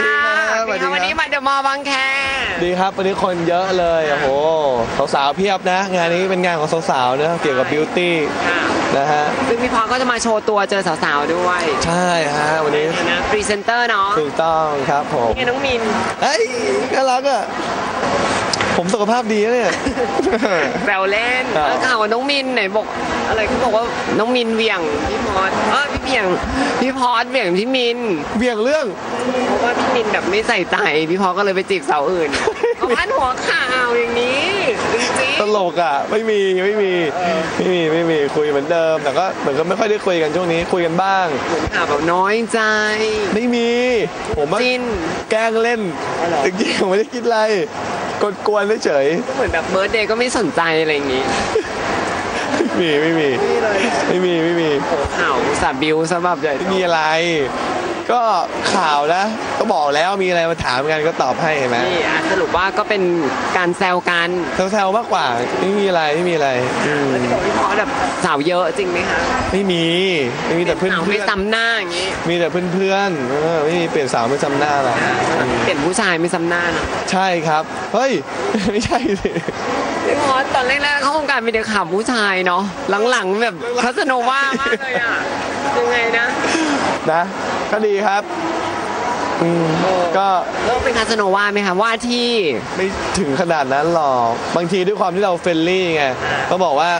ค่ะสวัสดีครับวันนี้มาเดอะมอลล์บางแคดีครับวันนี้คนเยอะเลยโอ้โหสาวๆเพียบนะ งานนี้เป็นงานของสาวๆนะเกี่ยวกับบิวตี้ค่ะนะฮะซึ่งพี่พอก็จะมาโชว์ตัวเจอสาวๆด้วย ใช่ฮะวันนี้นะพรีเซนเตอร์เนาะถูกต้องครับผมนี่น้องมินเฮ้ยน่ารักอะผมสุขภาพดีนะเนี่ยแซวเล่นครับเออข่าวว่าน้องมินไหนบอก อะไรเขาบอกว่าน้องมินเหวี่ยงพี่พอดเออพี่เหวี่ยงพี่พอดเหวี่ยงพี่มินเบี่ยงเรื่อง เพราะว่าพี่มินแบบไม่ใส่ใจพี่พอดก็เลยไปจีบสาวอื่นเขาพันหัวข่าวอย่างนี้จริงตลกอะไม่มีไม่มีไม่มีไม่มีคุยเหมือนเดิม แต่ก็เหมือนก็ไม่ค่อยได้คุยกันช่วงนี้คุยกันบ้างๆเหมือนข่าวแบบน้อยใจไม่มี ผมว่าจิน แกล้งเล่นอ๋อเหรอ จริงๆผมไม่ได้คิดอะไรกวนๆเฉย ก็เหมือนแบบเบิร์ดเดย์ก็ไม่สนใจอะไรอย่างงี้ๆไม่มีไม่มีนี่เลยไม่มีไม่มีโอ้ข่าวอุตสาห์บิวซะแบบใหญ่โตไม่มีอะไร ก็ข่าวนะ ก็บอกแล้วมีอะไรมาถามกันก็ตอบให้เห็นไหมนี่อะสรุปว่าก็เป็นการแซวกันแซวๆมากกว่าไม่มีอะไรไม่มีอะไรอืมแล้วที่บอกพี่พอแบบสาวเยอะจริงไหมคะไม่มีไม่มีแต่เพื่อนสาวเพื่ไม่อนซ้ำหน้าอย่างงี้มีแต่เพื่อนๆเออไม่มีเปลี่ยนสาวไม่จำหน้าหรอกเปลี่ยนผู้ชายไม่ซ้ำหน้าเนอะใช่ครับ เฮ้ย ไม่ใช่สิพี่พอตอนแรกๆเข้าวงการมีแต่ข่าวผู้ชายเนาะหลังๆแบบคาสโนว่ามากเลยอะยังไงนะ นะ ก็ดีครับอืมก็ เริ่มเป็นคาสโนว่าไหมคะว่าที่ ไม่ถึงขนาดนั้นหรอก บางทีด้วยความที่เราเฟรนลี่ไงก็บอกว่า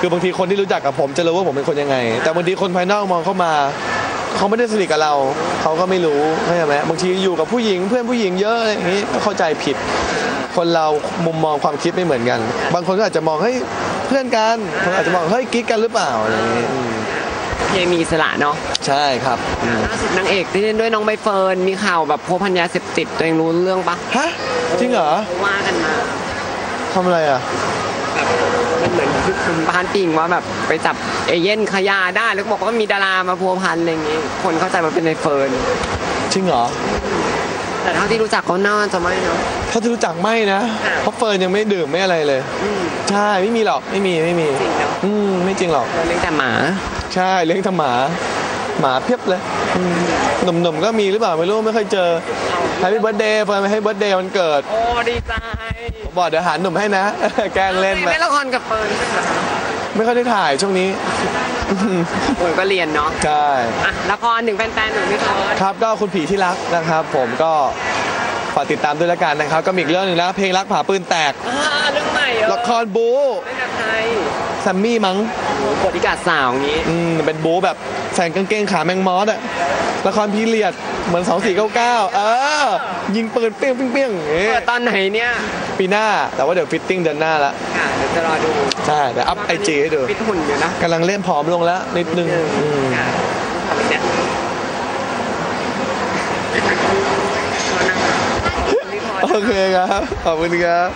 คือบางทีคนที่รู้จักกับผมจะรู้ว่าผมเป็นคนยังไง แต่บางทีคนภายนอกมองเข้ามา เขาไม่ได้สนิทกับเรา เขาก็ไม่รู้เข้าใจไหมบางทีอยู่กับผู้หญิงเพื่อนผู้หญิงเยอะอะไรอย่างนี้ก็เข้าใจผิด คนเรามุมมองความคิดไม่เหมือนกัน บางคนก็อาจจะมองเฮ้ยเพื่อนกันบางคนอาจจะมองเฮ้ยกิ๊กกันหรือเปล่าอะไรอย่างนี้อืม เคมีอิสระเนาะใช่ครับอืมล่าสุดนางเอกที่เล่นด้วยน้องใบเฟิร์นมีข่าวแบบพัวพันยาเสพติดตัวเองรู้เรื่องปะฮะจริงเหรอว่ากันมาทำอะไรอะแบบมันเหมือนคุณพานปิงว่าแบบไปจับเอเย่นขายยาได้แล้วก็บอกว่ามีดารามาพัวพันอะไรอย่างงี้คนเข้าใจว่าเป็นในเฟิร์นจริงเหรอแต่เท่าที่รู้จักเขาน่าจะไม่เนาะเขาที่รู้จักไม่นะค่ะเพราะเฟิร์นยังไม่ดื่มไม่อะไรเลยอืมใช่ไม่มีหรอกไม่มีไม่มีจริงเนาะอืมไม่จริงหรอกเราเลี้ยงแต่หมา ใช่เลี้ยงทำหมาหมาเพียบเลยอืมหนุ่มๆก็มีหรือเปล่าไม่รู้ไม่เคยเจอแฮปปี้เบิร์ดเดย์เฟิร์นไปให้เบิร์ดเดย์วันเกิด โอ้ดีใจบอกเดี๋ยวหาหนุ่มให้นะ แกล้งเล่นไปเล่นละครกับเฟิร์นใช่ไหมคะไม่ค่อยได้ถ่ายช่วงนี้โอ้ยก็เรียนเนาะใช่อะละครหนึ่งแฟนๆหนึ่งพี่เฟิร์นครับก็คุณผีที่รักนะครับ ผมก็ ฝากติดตามด้วยละกันนะครับ ก็มีอีกเรื่องหนึ่งแล้วเพลงรักผ่าปืนแตก อ่าเรื่องใหม่เออละครบู๊เล่นกับใครแซมมี่มั้งบทอิกาสาวอย่างงี้ อืมเป็นบู๊แบบใส่กางเกงขาแมงมอสอะละครพีเรียดเหมือน 2499 เออ ยิงปืนเปี้ยงเปี้ยงเปี้ยงอย่างงี้เปิดตอนไหนเนี่ย ปีหน้า แต่ว่าเดี๋ยวฟิตติ้งเดือนหน้าละค่ะ เดี๋ยวจะรอดูใช่เดี๋ยวอัพไอจีให้ดูฟิตหุ่นอยู่นะกำลังเล่นผอมลงแล้วนิดนึงอืม ค่ะ เคครับ ขอบคุณครับ